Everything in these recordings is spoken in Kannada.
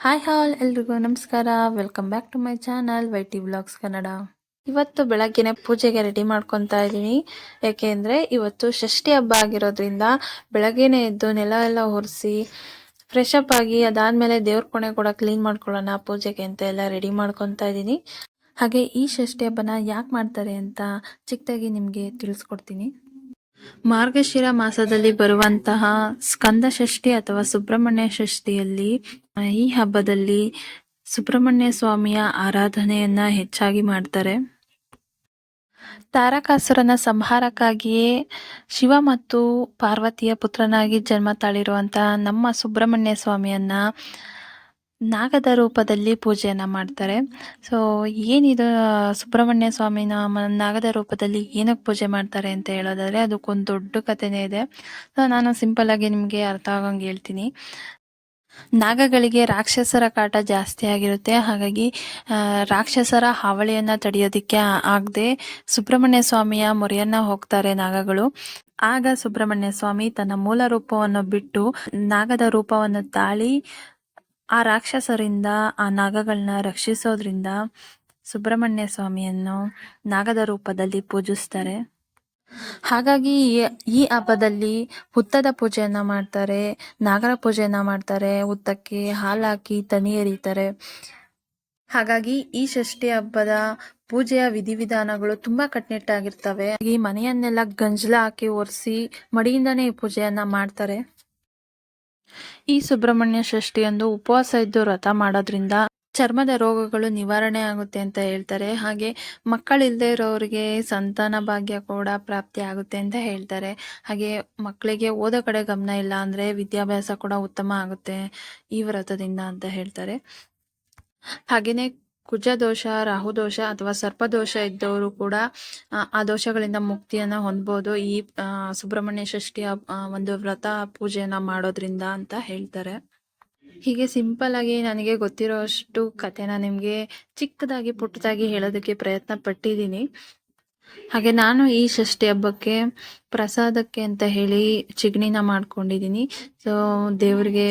ಹಾಯ್ ಹಾಲ್, ಎಲ್ರಿಗೂ ನಮಸ್ಕಾರ. Welcome back to my channel Y T vlogs Kannada ಇವತ್ತು ಬೆಳಗ್ಗೆನೆ ಪೂಜೆಗೆ ರೆಡಿ ಮಾಡ್ಕೊತಾ ಇದ್ದೀನಿ. ಯಾಕೆಂದ್ರೆ ಇವತ್ತು ಷಷ್ಠಿ ಹಬ್ಬ ಆಗಿರೋದ್ರಿಂದ ಬೆಳಗ್ಗೆನೆ ಎದ್ದು ನೆಲ ಎಲ್ಲ ಒರೆಸಿ ಫ್ರೆಶ್ ಅಪ್ ಆಗಿ ಅದಾದಮೇಲೆ ದೇವ್ರ ಕೊಣೆ ಕೂಡ ಕ್ಲೀನ್ ಮಾಡ್ಕೊಳ್ಳೋಣ, ಪೂಜೆಗೆ ಅಂತ ಎಲ್ಲ ರೆಡಿ ಮಾಡ್ಕೊತಾ ಇದ್ದೀನಿ. ಹಾಗೆ ಈ ಷಷ್ಠಿ ಹಬ್ಬನ ಯಾಕೆ ಮಾಡ್ತಾರೆ ಅಂತ ಚಿಕ್ಕದಾಗಿ ನಿಮಗೆ ತಿಳಿಸ್ಕೊಡ್ತೀನಿ. ಮಾರ್ಗಶಿರ ಮಾಸದಲ್ಲಿ ಬರುವಂತಹ ಸ್ಕಂದ ಷಷ್ಠಿ ಅಥವಾ ಸುಬ್ರಹ್ಮಣ್ಯ ಷಷ್ಠಿಯಲ್ಲಿ ಈ ಹಬ್ಬದಲ್ಲಿ ಸುಬ್ರಹ್ಮಣ್ಯ ಸ್ವಾಮಿಯ ಆರಾಧನೆಯನ್ನ ಹೆಚ್ಚಾಗಿ ಮಾಡ್ತಾರೆ. ತಾರಕಾಸುರನ ಸಂಹಾರಕ್ಕಾಗಿಯೇ ಶಿವ ಮತ್ತು ಪಾರ್ವತಿಯ ಪುತ್ರನಾಗಿ ಜನ್ಮ ತಾಳಿರುವಂತಹ ನಮ್ಮ ಸುಬ್ರಹ್ಮಣ್ಯ ಸ್ವಾಮಿಯನ್ನ ನಾಗದ ರೂಪದಲ್ಲಿ ಪೂಜೆಯನ್ನು ಮಾಡ್ತಾರೆ. ಸೊ ಏನಿದು, ಸುಬ್ರಹ್ಮಣ್ಯ ಸ್ವಾಮಿನ ನಾಗದ ರೂಪದಲ್ಲಿ ಏನಕ್ಕೆ ಪೂಜೆ ಮಾಡ್ತಾರೆ ಅಂತ ಹೇಳೋದಾದರೆ ಅದಕ್ಕೊಂದು ದೊಡ್ಡ ಕಥೆನೇ ಇದೆ. ಸೊ ನಾನು ಸಿಂಪಲ್ ಆಗಿ ನಿಮಗೆ ಅರ್ಥ ಆಗೋಂಗೆ ಹೇಳ್ತೀನಿ. ನಾಗಗಳಿಗೆ ರಾಕ್ಷಸರ ಕಾಟ ಜಾಸ್ತಿ ಆಗಿರುತ್ತೆ. ಹಾಗಾಗಿ ರಾಕ್ಷಸರ ಹಾವಳಿಯನ್ನ ತಡೆಯೋದಿಕ್ಕೆ ಆಗದೆ ಸುಬ್ರಹ್ಮಣ್ಯ ಸ್ವಾಮಿಯ ಮೊರೆಯನ್ನ ಹೋಗ್ತಾರೆ ನಾಗಗಳು. ಆಗ ಸುಬ್ರಹ್ಮಣ್ಯ ಸ್ವಾಮಿ ತನ್ನ ಮೂಲ ರೂಪವನ್ನು ಬಿಟ್ಟು ನಾಗದ ರೂಪವನ್ನು ತಾಳಿ ಆ ರಾಕ್ಷಸರಿಂದ, ಆ ನಾಗಗಳನ್ನ ರಕ್ಷಿಸೋದ್ರಿಂದ ಸುಬ್ರಹ್ಮಣ್ಯ ಸ್ವಾಮಿಯನ್ನು ನಾಗದ ರೂಪದಲ್ಲಿ ಪೂಜಿಸ್ತಾರೆ. ಹಾಗಾಗಿ ಈ- ಹಬ್ಬದಲ್ಲಿ ಹುತ್ತದ ಪೂಜೆಯನ್ನ ಮಾಡ್ತಾರೆ, ನಾಗರ ಪೂಜೆಯನ್ನ ಮಾಡ್ತಾರೆ, ಹುತ್ತಕ್ಕೆ ಹಾಲು ಹಾಕಿ ತನಿ ಎರಿತಾರೆ. ಹಾಗಾಗಿ ಈ ಷಷ್ಠಿ ಹಬ್ಬದ ಪೂಜೆಯ ವಿಧಿವಿಧಾನಗಳು ತುಂಬಾ ಕಟ್ಟುನಿಟ್ಟಾಗಿರ್ತವೆ ಈ ಮನೆಯನ್ನೆಲ್ಲ ಗಂಜಲ ಹಾಕಿ ಒರೆಸಿ ಮಡಿಯಿಂದನೇ ಈ ಪೂಜೆಯನ್ನ ಮಾಡ್ತಾರೆ. ಈ ಸುಬ್ರಹ್ಮಣ್ಯ ಷಷ್ಠಿಯಂದು ಉಪವಾಸ ಇದ್ದು ವ್ರತ ಮಾಡೋದ್ರಿಂದ ಚರ್ಮದ ರೋಗಗಳು ನಿವಾರಣೆ ಆಗುತ್ತೆ ಅಂತ ಹೇಳ್ತಾರೆ. ಹಾಗೆ ಮಕ್ಕಳಿಲ್ಲದೆ ಇರೋರಿಗೆ ಸಂತಾನ ಭಾಗ್ಯ ಕೂಡ ಪ್ರಾಪ್ತಿ ಆಗುತ್ತೆ ಅಂತ ಹೇಳ್ತಾರೆ. ಹಾಗೆ ಮಕ್ಕಳಿಗೆ ಓದೋ ಕಡೆ ಗಮನ ಇಲ್ಲ ಅಂದ್ರೆ ವಿದ್ಯಾಭ್ಯಾಸ ಕೂಡ ಉತ್ತಮ ಆಗುತ್ತೆ ಈ ವ್ರತದಿಂದ ಅಂತ ಹೇಳ್ತಾರೆ. ಹಾಗೇನೆ ಕುಜ ದೋಷ ರಾಹು ದೋಷ ಅಥವಾ ಸರ್ಪದೋಷ ಇದ್ದವರು ಕೂಡ ಆ, ದೋಷಗಳಿಂದ ಮುಕ್ತಿಯನ್ನ ಹೊಂದ್ಬೋದು. ಈ ಸುಬ್ರಹ್ಮಣ್ಯ ಷಷ್ಠಿಯ ಒಂದು ವ್ರತ ಪೂಜೆಯನ್ನ ಮಾಡೋದ್ರಿಂದ ಅಂತ ಹೇಳ್ತಾರೆ. ಹೀಗೆ ಸಿಂಪಲ್ ಆಗಿ ನನಗೆ ಗೊತ್ತಿರೋಷ್ಟು ಕಥೆನ ನಿಮಗೆ ಚಿಕ್ಕದಾಗಿ ಪುಟ್ಟದಾಗಿ ಹೇಳೋದಕ್ಕೆ ಪ್ರಯತ್ನ ಪಟ್ಟಿದ್ದೀನಿ ಹಾಗೆ ನಾನು ಈ ಷಷ್ಠಿ ಹಬ್ಬಕ್ಕೆ ಪ್ರಸಾದಕ್ಕೆ ಅಂತ ಹೇಳಿ ಚಿಗಣಿನ ಮಾಡ್ಕೊಂಡಿದ್ದೀನಿ. ಸೊ ದೇವ್ರಿಗೆ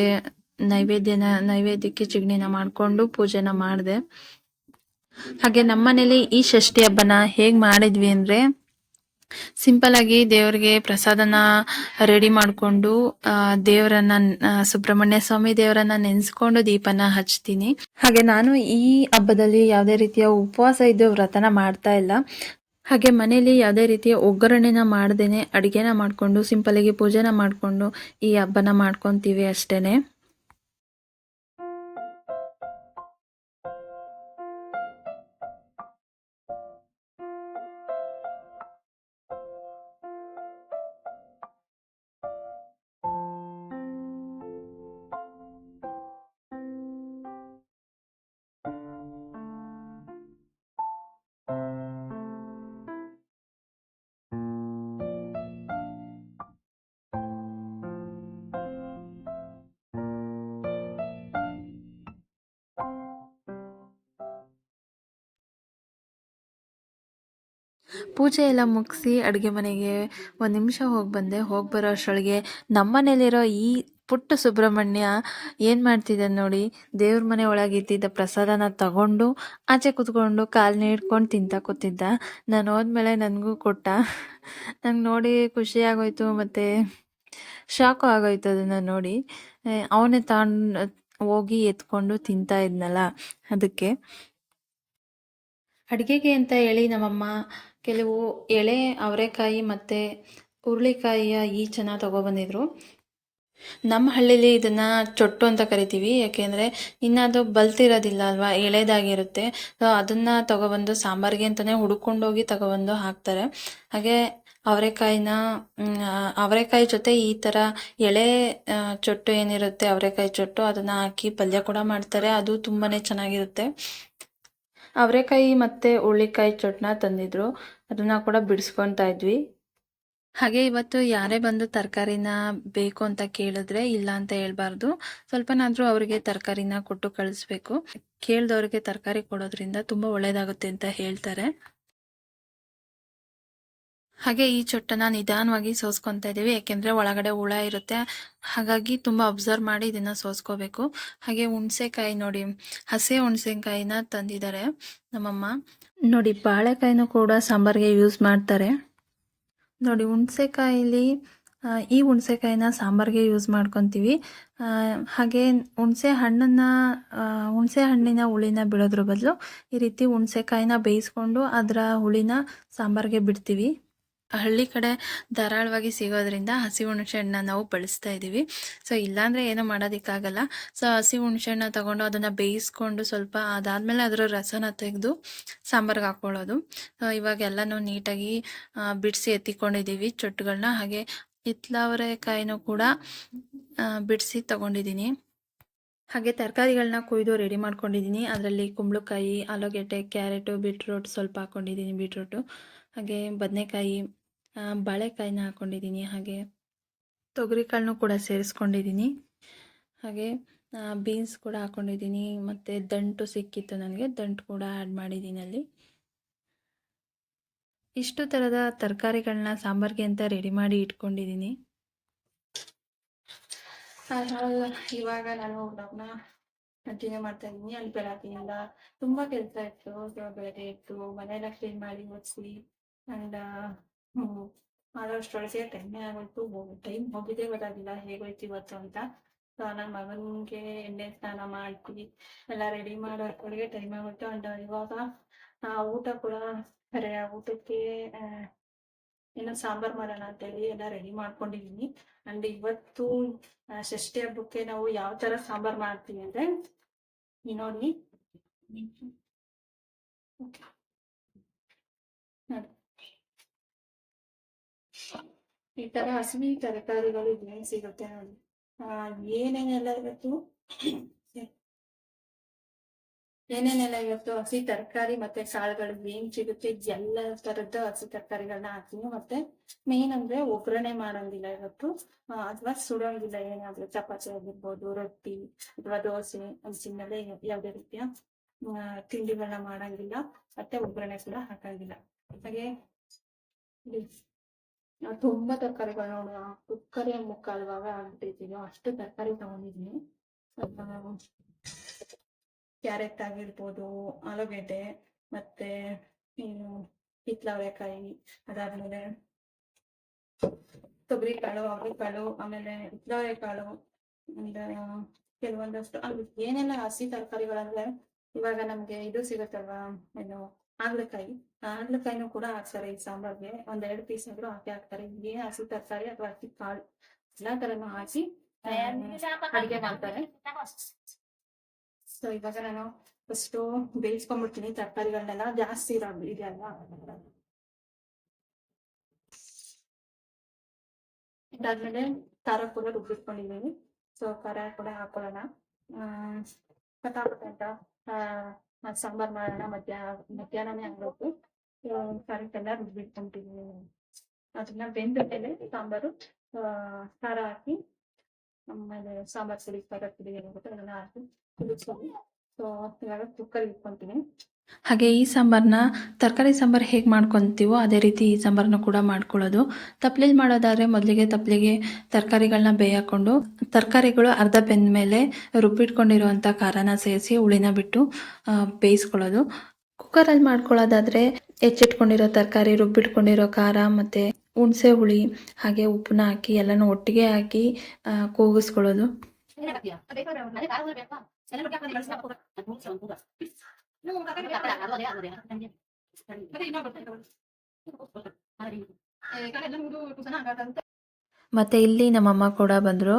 ನೈವೇದ್ಯನ ನೈವೇದ್ಯಕ್ಕೆ ಚಿಗಣಿನ ಮಾಡ್ಕೊಂಡು ಪೂಜೆನ ಮಾಡಿದೆ. ಹಾಗೆ ನಮ್ಮನೇಲಿ ಈ ಷಷ್ಠಿ ಹಬ್ಬನ ಹೇಗ್ ಮಾಡಿದ್ವಿ ಅಂದ್ರೆ ಸಿಂಪಲ್ ಆಗಿ ದೇವ್ರಿಗೆ ಪ್ರಸಾದನ ರೆಡಿ ಮಾಡ್ಕೊಂಡು ದೇವರನ್ನ ಸುಬ್ರಹ್ಮಣ್ಯ ಸ್ವಾಮಿ ದೇವರನ್ನ ನೆನ್ಸ್ಕೊಂಡು ದೀಪನ ಹಚ್ತೀನಿ. ಹಾಗೆ ನಾನು ಈ ಹಬ್ಬದಲ್ಲಿ ಯಾವುದೇ ರೀತಿಯ ಉಪವಾಸ ಇದ್ದು ವ್ರತನ ಮಾಡ್ತಾ ಇಲ್ಲ. ಹಾಗೆ ಮನೇಲಿ ಯಾವುದೇ ರೀತಿಯ ಒಗ್ಗರಣೆನ ಮಾಡ್ದೇನೆ, ಅಡುಗೆನ ಮಾಡ್ಕೊಂಡು, ಸಿಂಪಲ್ ಆಗಿ ಪೂಜೆನ ಮಾಡ್ಕೊಂಡು ಈ ಹಬ್ಬನ ಮಾಡ್ಕೊತೀವಿ ಅಷ್ಟೇನೆ. ಪೂಜೆ ಎಲ್ಲ ಮುಗಿಸಿ ಅಡುಗೆ ಮನೆಗೆ ಒಂದು ನಿಮಿಷ ಹೋಗಿ ಬಂದೆ. ಹೋಗಿ ಬರೋ ಅಷ್ಟರೊಳಗೆ ನಮ್ಮನೇಲಿರೋ ಈ ಪುಟ್ಟ ಸುಬ್ರಹ್ಮಣ್ಯ ಏನು ಮಾಡ್ತಿದ್ದೆ ನೋಡಿ, ದೇವ್ರ ಮನೆ ಒಳಗೆ ಇದ್ದಿದ್ದ ಪ್ರಸಾದನ ತಗೊಂಡು ಆಚೆ ಕುತ್ಕೊಂಡು ಕಾಲು ನೀಡ್ಕೊಂಡು ತಿಂತ ಕೂತಿದ್ದ. ನಾನು ಹೋದ್ಮೇಲೆ ನನಗೂ ಕೊಟ್ಟ. ನಂಗೆ ನೋಡಿ ಖುಷಿ ಆಗೋಯ್ತು ಮತ್ತು ಶಾಕು ಆಗೋಯ್ತು ಅದನ್ನು ನೋಡಿ. ಅವನೇ ತಾಂಡ್ ಹೋಗಿ ಎತ್ಕೊಂಡು ತಿಂತಾ ಇದ್ನಲ್ಲ, ಅದಕ್ಕೆ. ಅಡುಗೆಗೆ ಅಂತ ಹೇಳಿ ನಮ್ಮಮ್ಮ ಕೆಲವು ಎಳೆ, ಅವರೆಕಾಯಿ ಮತ್ತು ಹುರುಳಿಕಾಯಿಯ ಈಚನ ತಗೊಬಂದಿದ್ರು. ನಮ್ಮ ಹಳ್ಳಿಲಿ ಇದನ್ನ ಚೊಟ್ಟು ಅಂತ ಕರಿತೀವಿ. ಯಾಕೆಂದರೆ ಇನ್ನು ಅದು ಬಲ್ತಿರೋದಿಲ್ಲ ಅಲ್ವಾ? ಎಳೆದಾಗಿರುತ್ತೆ. ಸೊ ಅದನ್ನು ತಗೊಬಂದು, ಸಾಂಬಾರಿಗೆ ಅಂತಲೇ ಹುಡ್ಕೊಂಡೋಗಿ ತಗೊಬಂದು ಹಾಕ್ತಾರೆ. ಹಾಗೆ ಅವರೆಕಾಯಿನ ಅವರೆಕಾಯಿ ಜೊತೆ ಈ ಥರ ಎಳೆ ಚೊಟ್ಟು ಏನಿರುತ್ತೆ, ಅವರೆಕಾಯಿ ಚೊಟ್ಟು, ಅದನ್ನು ಹಾಕಿ ಪಲ್ಯ ಕೂಡ ಮಾಡ್ತಾರೆ. ಅದು ತುಂಬಾ ಚೆನ್ನಾಗಿರುತ್ತೆ. ಅವರೆಕಾಯಿ ಮತ್ತು ಹುಳ್ಳಿಕಾಯಿ ಚಟ್ನ ತಂದಿದ್ರು. ಅದನ್ನ ಕೂಡ ಬಿಡಿಸ್ಕೊತಾ ಇದ್ವಿ. ಹಾಗೆ ಇವತ್ತು ಯಾರೇ ಬಂದು ತರಕಾರಿನ ಬೇಕು ಅಂತ ಕೇಳಿದ್ರೆ ಇಲ್ಲ ಅಂತ ಹೇಳ್ಬಾರ್ದು. ಸ್ವಲ್ಪನಾದ್ರೂ ಅವರಿಗೆ ತರಕಾರಿನ ಕೊಟ್ಟು ಕಳಿಸ್ಬೇಕು. ಕೇಳ್ದವ್ರಿಗೆ ತರಕಾರಿ ಕೊಡೋದ್ರಿಂದ ತುಂಬಾ ಒಳ್ಳೇದಾಗುತ್ತೆ ಅಂತ ಹೇಳ್ತಾರೆ. ಹಾಗೆ ಈ ಚೊಟ್ಟನ ನಿಧಾನವಾಗಿ ಸೋಸ್ಕೊತಾ ಇದ್ದೀವಿ ಯಾಕೆಂದರೆ ಒಳಗಡೆ ಹುಳ ಇರುತ್ತೆ. ಹಾಗಾಗಿ ತುಂಬ ಅಬ್ಸರ್ವ್ ಮಾಡಿ ಇದನ್ನು ಸೋಸ್ಕೋಬೇಕು. ಹಾಗೆ ಹುಣಸೆಕಾಯಿ ನೋಡಿ ಹಸಿ ಹುಣಸೆಕಾಯಿನ ತಂದಿದ್ದಾರೆ ನಮ್ಮಮ್ಮ. ನೋಡಿ ಬಾಳೆಕಾಯಿನೂ ಕೂಡ ಸಾಂಬಾರಿಗೆ ಯೂಸ್ ಮಾಡ್ತಾರೆ. ನೋಡಿ ಹುಣಸೆಕಾಯಿಲಿ ಈ ಹುಣಸೆಕಾಯಿನ ಸಾಂಬಾರಿಗೆ ಯೂಸ್ ಮಾಡ್ಕೊತೀವಿ. ಹಾಗೆ ಹುಣಸೆ ಹಣ್ಣನ್ನು ಹುಣಸೆ ಹಣ್ಣಿನ ಹುಳಿನ ಬಿಡೋದ್ರ ಬದಲು ಈ ರೀತಿ ಹುಣಸೆಕಾಯಿನ ಬೇಯಿಸ್ಕೊಂಡು ಅದರ ಹುಳಿನ ಸಾಂಬಾರಿಗೆ ಬಿಡ್ತೀವಿ. ಹಳ್ಳಿ ಕಡೆ ಧಾರಾಳವಾಗಿ ಸಿಗೋದ್ರಿಂದ ಹಸಿ ಹುಣಸೆ ಹಣ್ಣನ್ನ ನಾವು ಬಳಸ್ತಾ ಇದ್ದೀವಿ ಸೊ ಇಲ್ಲಾಂದರೆ ಏನೂ ಮಾಡೋದಕ್ಕಾಗಲ್ಲ. ಸೊ ಹಸಿ ಹುಣಸೆ ಹಣ್ಣ ತಗೊಂಡು ಅದನ್ನು ಬೇಯಿಸ್ಕೊಂಡು ಸ್ವಲ್ಪ ಅದಾದಮೇಲೆ ಅದರ ರಸನ ತೆಗೆದು ಸಾಂಬಾರ್ಗೆ ಹಾಕ್ಕೊಳ್ಳೋದು. ಸೊ ಇವಾಗ ಎಲ್ಲನೂ ನೀಟಾಗಿ ಬಿಡಿಸಿ ಎತ್ತಿಕೊಂಡಿದ್ದೀವಿ ಚೊಟ್ಟುಗಳನ್ನ ಹಾಗೆ ಹಿತ್ಲಾವರೆಕಾಯಿನೂ ಕೂಡ ಬಿಡಿಸಿ ತಗೊಂಡಿದ್ದೀನಿ ಹಾಗೆ ತರಕಾರಿಗಳನ್ನ ಕೊಯ್ದು ರೆಡಿ ಮಾಡ್ಕೊಂಡಿದ್ದೀನಿ ಅದರಲ್ಲಿ ಕುಂಬಳಕಾಯಿ, ಆಲೂಗೆಡ್ಡೆ, ಕ್ಯಾರೆಟು, ಬೀಟ್ರೂಟ್ ಸ್ವಲ್ಪ ಹಾಕ್ಕೊಂಡಿದ್ದೀನಿ ಬೀಟ್ರೂಟು. ಹಾಗೆ ಬದನೆಕಾಯಿ ಬಾಳೆಕಾಯಿನ ಹಾಕ್ಕೊಂಡಿದ್ದೀನಿ ಹಾಗೆ ತೊಗರಿಕಾಳನ್ನು ಕೂಡ ಸೇರಿಸ್ಕೊಂಡಿದ್ದೀನಿ. ಹಾಗೆ ಬೀನ್ಸ್ ಕೂಡ ಹಾಕ್ಕೊಂಡಿದ್ದೀನಿ ಮತ್ತು ದಂಟು ಸಿಕ್ಕಿತ್ತು ನನಗೆ, ದಂಟು ಕೂಡ ಆ್ಯಡ್ ಮಾಡಿದ್ದೀನಿ ಅಲ್ಲಿ. ಇಷ್ಟು ಥರದ ತರಕಾರಿಗಳನ್ನ ಸಾಂಬಾರಿಗೆ ಅಂತ ರೆಡಿ ಮಾಡಿ ಇಟ್ಕೊಂಡಿದ್ದೀನಿ. ಇವಾಗ ನಾನು ವ್ಲಾಗ್ನ ಕಂಟಿನ್ಯೂ ಮಾಡ್ತಾ ಇದ್ದೀನಿ. ಅಲ್ಲಿ ಬೆಳಗ್ಗೆಯಿಂದ ತುಂಬ ಕೆಲಸ ಇತ್ತು. ಬೆಳಗ್ಗೆ ಇತ್ತು ಮನೆಯೆಲ್ಲ ಕ್ಲೀನ್ ಮಾಡಿ ಒರೆಸಿ ಆ್ಯಂಡ್ ಮಾಡೋಷ್ಟೊಳಗೆ ಟೈಮೇ ಆಗೋಯ್ತು ಟೈಮ್ ಹೋಗಿದ್ದೇ ಗೊತ್ತಾಗಿಲ್ಲ ಹೇಗೋಯ್ತು ಇವತ್ತು ಅಂತ. ಸೊ ನನ್ನ ಮಗನಿಗೆ ಎಣ್ಣೆ ಸ್ನಾನ ಮಾಡ್ತೀವಿ ಎಲ್ಲ ರೆಡಿ ಮಾಡೋ ಅಷ್ಟೊಳಗೆ ಟೈಮ್ ಆಗೋಯ್ತು. ಆ್ಯಂಡ್ ಇವಾಗ ಆ, ಊಟ ಕೂಡ ಊಟಕ್ಕೆ ಏನು ಸಾಂಬಾರ್ ಮಾಡೋಣ ಅಂತೇಳಿ ಎಲ್ಲ ರೆಡಿ ಮಾಡ್ಕೊಂಡಿದ್ದೀನಿ ಅಂಡ್ ಇವತ್ತು ಷಷ್ಠಿ ಹಬ್ಬಕ್ಕೆ ನಾವು ಯಾವ ತರ ಸಾಂಬಾರ್ ಮಾಡ್ತೀವಿ ಅಂದ್ರೆ ನೀವು ನೋಡಿ. ಓಕೆ ನೋಡಿ. ಈ ತರ ಹಸಿವಿ ತರಕಾರಿಗಳು ಏನ್ ಸಿಗುತ್ತೆ ನೋಡಿ. ಆ, ಏನೇನೆಲ್ಲ ಇವತ್ತು? ಏನೇನೆಲ್ಲ ಇವತ್ತು ಹಸಿ ತರಕಾರಿ ಮತ್ತೆ ಕಾಳುಗಳು ಏನ್ ಸಿಗುತ್ತೆ? ಎಲ್ಲ ತರದ ಹಸಿ ತರಕಾರಿಗಳನ್ನ ಹಾಕ್ತೀನಿ ಮತ್ತೆ ಮೇನ್ ಅಂದ್ರೆ ಒಗ್ಗರಣೆ ಮಾಡೋಂಗಿಲ್ಲ ಇವತ್ತು. ಅಥವಾ ಸುಡೋಂಗಿಲ್ಲ. ಏನಾದ್ರು ಚಪಾತಿ ಆಗಿರ್ಬೋದು ರೊಟ್ಟಿ ಅಥವಾ ದೋಸೆ ಹಂಚಿನಲ್ಲೇ ಯಾವುದೇ ರೀತಿಯ ತಿಂಡಿಗಳನ್ನ ಮಾಡಂಗಿಲ್ಲ. ಮತ್ತೆ ಒಗ್ಗರಣೆ ಕೂಡ ಹಾಕಂಗಿಲ್ಲ. ಹಾಗೆ ಇದು, ತುಂಬಾ ತರಕಾರಿಗಳು ನೋಡುವ ಕುಕ್ಕರಿ ಮುಕ್ಕಾಲ್ವಾಗ ಆಗ್ಬಿಟ್ಟಿದ್ದೀನಿ ಅಷ್ಟು ತರಕಾರಿ ತಗೊಂಡಿದ್ದೀನಿ ಕ್ಯಾರೆಟ್ ಆಗಿರ್ಬೋದು ಆಲೂಗೆಡ್ಡೆ ಮತ್ತೆ ಏನು ಹಿತ್ಲವರೆಕಾಯಿ ಅದಾದ್ಮೇಲೆ ತೊಗರಿ ಕಾಳು ಅವರೆಕಾಳು ಆಮೇಲೆ ಹಿತ್ಲವರೆಕಾಳು ಕೆಲವೊಂದಷ್ಟು ಅಲ್ಲಿ ಏನೆಲ್ಲ ಹಸಿ ತರಕಾರಿಗಳಂದ್ರೆ ಇವಾಗ ನಮ್ಗೆ ಇದು ಸಿಗುತ್ತಲ್ವಾ ಏನು ಹಾಗಲಕಾಯಿ. ಹಾಗಲಕಾಯಿನೂ ಕೂಡ ಹಾಕ್ತಾರೆ ಈ ಸಾಂಬಾರ್ಗೆ. ಒಂದೆರಡು ಪೀಸ್ ಆದ್ರೂ ಹಾಕಿ ಹಾಕ್ತಾರೆ. ಏನ್ ಹಸಿ ತರಕಾರಿ ಅಥವಾ ಹಸಿ ಕಾಳು, ಎಲ್ಲಾ ತರನು ಹಾಕಿ ಅಡಿಗೆ ಮಾಡ್ತಾರೆ. ಸೊ ಇವಾಗ ನಾನು ಫಸ್ಟು ಬೇಯಿಸ್ಕೊಂಡ್ಬಿಡ್ತೀನಿ. ತರಕಾರಿಗಳನ್ನೆಲ್ಲ ಜಾಸ್ತಿ ಇರೋ ಇದೆಯಲ್ಲ. ಇದಾದ್ಮೇಲೆ ಖಾರ ಕೂಡ ರುಬ್ಬಿಟ್ಕೊಂಡಿದ್ದೀನಿ. ಸೊ ಖಾರ ಕೂಡ ಹಾಕೊಳ್ಳೋಣ. ಪಟಾಪಟ ಅಂತ ಆ, ಸಾಂಬಾರ್ ಮಾಡೋಣ ಮಧ್ಯಾಹ್ನ ಮಧ್ಯಾಹ್ನನೇ ಆಗ್ಬೇಕು ಕರೆಕ್ಟ್ ಎಲ್ಲ ರುಬ್ಬಿಟ್ಕೊಂಡಿದ್ದೀನಿ ಅದನ್ನ ಬೆಂದ ಮೇಲೆ ಸಾಂಬಾರು ಖಾರ ಹಾಕಿ ಆಮೇಲೆ ಸಾಂಬಾರ್ ಪುಡಿ ಖಾರ ಪುಡಿ ಅದನ್ನ ಹಾಕಿ ಕುದಿಸ್ಕೊಂಡು ಸೊ ಇವಾಗ ಕುಕ್ಕರ್ ಇಟ್ಕೊಂತೀನಿ. ಹಾಗೆ ಈ ಸಾಂಬಾರನ್ನ ತರಕಾರಿ ಸಾಂಬಾರ್ ಹೇಗೆ ಮಾಡ್ಕೊತೀವೋ ಅದೇ ರೀತಿ ಈ ಸಾಂಬಾರನ್ನ ಕೂಡ ಮಾಡ್ಕೊಳ್ಳೋದು. ತಪ್ಲೆಲಿ ಮಾಡೋದಾದ್ರೆ ಮೊದಲಿಗೆ ತಪ್ಲೆಗೆ ತರಕಾರಿಗಳನ್ನ ಬೇಯಾಕೊಂಡು ತರಕಾರಿಗಳು ಅರ್ಧ ಬೆಂದ ಮೇಲೆ ರುಬ್ಬಿಟ್ಕೊಂಡಿರುವಂಥ ಖಾರನ ಸೇರಿಸಿ ಹುಳಿನ ಬಿಟ್ಟು ಬೇಯಿಸ್ಕೊಳ್ಳೋದು. ಕುಕ್ಕರಲ್ಲಿ ಮಾಡ್ಕೊಳ್ಳೋದಾದರೆ ಹೆಚ್ಚಿಟ್ಕೊಂಡಿರೋ ತರಕಾರಿ, ರುಬ್ಬಿಟ್ಕೊಂಡಿರೋ ಖಾರ ಮತ್ತು ಹುಣಸೆ ಹುಳಿ, ಹಾಗೆ ಉಪ್ಪನ್ನ ಹಾಕಿ ಎಲ್ಲನೂ ಒಟ್ಟಿಗೆ ಹಾಕಿ ಕೂಗಿಸ್ಕೊಳ್ಳೋದು. ಮತ್ತು ಇಲ್ಲಿ ನಮ್ಮಮ್ಮ ಕೂಡ ಬಂದರು.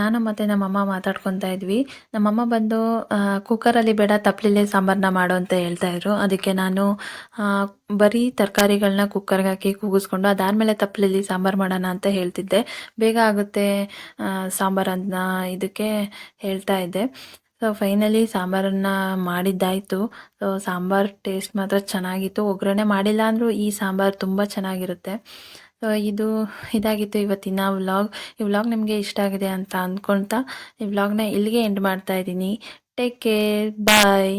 ನಾನು ಮತ್ತೆ ನಮ್ಮಮ್ಮ ಮಾತಾಡ್ಕೊತಾ ಇದ್ವಿ. ನಮ್ಮಮ್ಮ ಬಂದು ಕುಕ್ಕರಲ್ಲಿ ಬೇಡ ತಪ್ಪಲಿಲೆ ಸಾಂಬಾರನ್ನ ಮಾಡು ಅಂತ ಹೇಳ್ತಾ ಇದ್ರು. ಅದಕ್ಕೆ ನಾನು ಬರೀ ತರಕಾರಿಗಳನ್ನ ಕುಕ್ಕರ್ಗೆ ಹಾಕಿ ಕೂಗಿಸ್ಕೊಂಡು, ಅದಾದಮೇಲೆ ತಪ್ಪಲಿಲ್ಲಿ ಸಾಂಬಾರು ಮಾಡೋಣ ಅಂತ ಹೇಳ್ತಿದ್ದೆ. ಬೇಗ ಆಗುತ್ತೆ ಸಾಂಬಾರು ಅಂತ ಇದಕ್ಕೆ ಹೇಳ್ತಾ ಇದ್ದೆ. ಸೊ ಫೈನಲಿ ಸಾಂಬಾರನ್ನು ಮಾಡಿದ್ದಾಯಿತು. ಸೊ ಸಾಂಬಾರು ಟೇಸ್ಟ್ ಮಾತ್ರ ಚೆನ್ನಾಗಿತ್ತು. ಒಗ್ಗರಣೆ ಮಾಡಿಲ್ಲ ಅಂದರೂ ಈ ಸಾಂಬಾರು ತುಂಬ ಚೆನ್ನಾಗಿರುತ್ತೆ. ಸೊ ಇದು ಇದಾಗಿತ್ತು ಇವತ್ತಿನ ವ್ಲಾಗ್ ಈ ವ್ಲಾಗ್ ನಿಮಗೆ ಇಷ್ಟ ಆಗಿದೆ ಅಂತ ಅಂದ್ಕೊಳ್ತಾ ಈ ವ್ಲಾಗ್ನ ಇಲ್ಲಿಗೆ ಎಂಡ್ ಮಾಡ್ತಾ ಇದ್ದೀನಿ. Take care bye